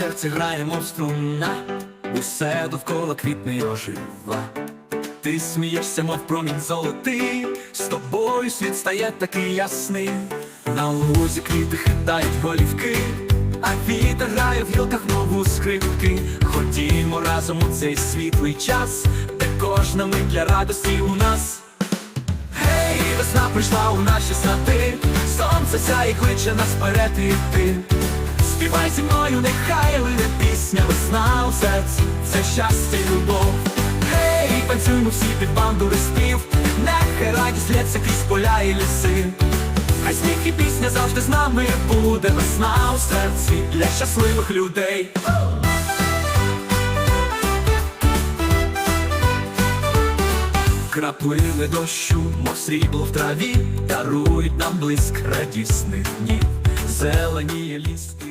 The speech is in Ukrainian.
серці грає, мов струна, усе довкола квітне ожива. Ти смієшся, мов промінь золотий, з тобою світ стає такий ясний. На лузі квіти хитають голівки, а вітер грає в гілках нову скрипки. Ходімо разом у цей світлий час, де кожна мить для радості у нас. Гей, весна прийшла у наші сади, сонце сяє, кличе нас вперед іти. Співай зі мною, нехай лине пісня, весна у серці, це щастя й любов. Гей, танцюймо всі під бандури спів, нехай радість лється крізь поля і ліси. Хай сміх і пісня завжди з нами буде весна у серці для щасливих людей. Краплини дощу, мов срібло в траві, дарують нам блиск радісних днів, зеленіє ліс і